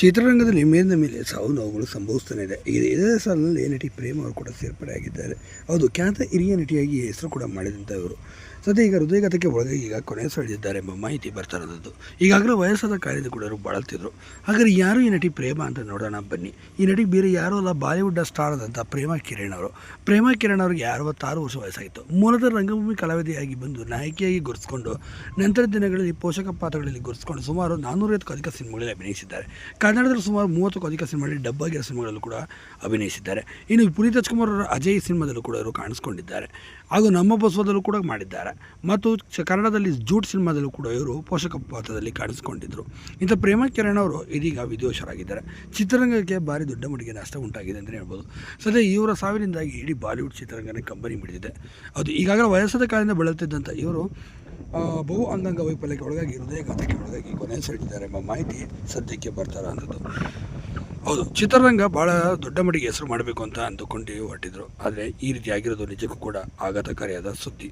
ಚಿತ್ರರಂಗದಲ್ಲಿ ಮೇಲಿನ ಮೇಲೆ ಸಾವು ನೋವುಗಳು ಸಂಭವಿಸ್ತಾನೆ ಇದೆ. ಇದು ಇದೇ ಸಾಲಿನಲ್ಲಿ ನಟಿ ಪ್ರೇಮ್ ಅವರು ಕೂಡ ಸೇರ್ಪಡೆಯಾಗಿದ್ದಾರೆ ಹೌದು, ಖ್ಯಾತ ಹಿರಿಯ ನಟಿಯಾಗಿ ಹೆಸರು ಕೂಡ ಮಾಡಿದಂಥವರು. ಸದ್ಯ ಈಗ ಹೃದಯಘಾತಕ್ಕೆ ಒಳಗಾಗಿ ಈಗ ಕೊನೆ ಸೆಳೆದಿದ್ದಾರೆ ಎಂಬ ಮಾಹಿತಿ ಬರ್ತಾ ಇರೋದು ಈಗಾಗಲೇ ವಯಸ್ಸಾದ ಕಾಯಿಲೆ ಕೂಡ ಬಾಳ್ತಿದ್ರು ಹಾಗಾದ್ರೆ ಯಾರು ಈ ನಟಿ ಪ್ರೇಮ ಅಂತ ನೋಡೋಣ ಬನ್ನಿ. ಈ ನಟಿ ಬೇರೆ ಯಾರೂ ಅಲ್ಲ, ಬಾಲಿವುಡ್ ಸ್ಟಾರ್ ಆದಂಥ ಪ್ರೇಮ ಕಿರಣ್ ಅವರು. ಪ್ರೇಮ ಕಿರಣ್ ಅವರಿಗೆ ಅರವತ್ತಾರು ವರ್ಷ ವಯಸ್ಸಾಗಿತ್ತು. ಮೂಲತಃ ರಂಗಭೂಮಿ ಕಲಾವಿದೆಯಾಗಿ ಬಂದು ನಾಯಕಿಯಾಗಿ ಗುರುತಿಸಿಕೊಂಡು ನಂತರ ದಿನಗಳಲ್ಲಿ ಪೋಷಕ ಪಾತ್ರಗಳಲ್ಲಿ ಗುರುತಿಸಿಕೊಂಡು ಸುಮಾರು ನಾನ್ನೂರೈವತ್ತಕ್ಕೂ ಅಧಿಕ ಸಿನಿಮಾಗಳಲ್ಲಿ ಅಭಿನಯಿಸಿದ್ದಾರೆ. ಕನ್ನಡದಲ್ಲಿ ಸುಮಾರು ಮೂವತ್ತಕ್ಕೂ ಅಧಿಕ ಸಿನಿಮಾಗಳಲ್ಲಿ ಡಬ್ ಆಗಿರೋ ಸಿನಿಮಾಗಳಲ್ಲೂ ಕೂಡ ಅಭಿನಯಿಸಿದ್ದಾರೆ. ಇನ್ನು ಪುನೀತ್ ರಾಜ್ಕುಮಾರ್ ಅವರ ಅಜಯ್ ಸಿನಿಮಾದಲ್ಲೂ ಕೂಡ ಇವರು ಕಾಣಿಸ್ಕೊಂಡಿದ್ದಾರೆ. ಹಾಗೂ ನಮ್ಮ ಬಸವದಲ್ಲೂ ಕೂಡ ಮಾಡಿದ್ದಾರೆ. ಮತ್ತು ಕನ್ನಡದಲ್ಲಿ ಜೂಟ್ ಸಿನಿಮಾದಲ್ಲೂ ಕೂಡ ಇವರು ಪೋಷಕ ಪಾತ್ರದಲ್ಲಿ ಕಾಣಿಸ್ಕೊಂಡಿದ್ದರು ಇಂಥ ಪ್ರೇಮ ಕಿರಣ್ ಅವರು ಇದೀಗ ವಿದ್ವೇಷರಾಗಿದ್ದಾರೆ. ಚಿತ್ರರಂಗಕ್ಕೆ ಭಾರಿ ದೊಡ್ಡ ಮಟ್ಟಿಗೆ ನಷ್ಟ ಉಂಟಾಗಿದೆ ಅಂತಲೇ ಹೇಳ್ಬೋದು. ಸದ್ಯ ಇವರ ಸಾವಿನಿಂದಾಗಿ ಇಡೀ ಬಾಲಿವುಡ್ ಚಿತ್ರರಂಗನೇ ಕಂಬನಿ ಮಿಡಿದಿದೆ ಅದು ಈಗಾಗಲೇ ವಯಸ್ಸಾದ ಕಾಲದಿಂದ ಬಳಲ್ತಿದ್ದಂಥ ಇವರು ಬಹು ಅಂಗಾಂಗ ವೈಫಲ್ಯಕ್ಕೆ ಒಳಗಾಗಿ ಹೃದಯಘಾತಕ್ಕೆ ಒಳಗಾಗಿ ಕೊನೆ ಸೆಳೆದಿದ್ದಾರೆ ಎಂಬ ಮಾಹಿತಿ ಸದ್ಯಕ್ಕೆ ಬರ್ತಾರ ಅಂಥದ್ದು ಹೌದು, ಚಿತ್ರರಂಗ ಭಾಳ ದೊಡ್ಡ ಮಟ್ಟಿಗೆ ಹೆಸರು ಮಾಡಬೇಕು ಅಂತ ಅಂದುಕೊಂಡು ಹೊರಟಿದ್ರು. ಆದರೆ ಈ ರೀತಿ ಆಗಿರೋದು ನಿಜಕ್ಕೂ ಕೂಡ ಆಘಾತಕಾರಿಯಾದ ಸುದ್ದಿ.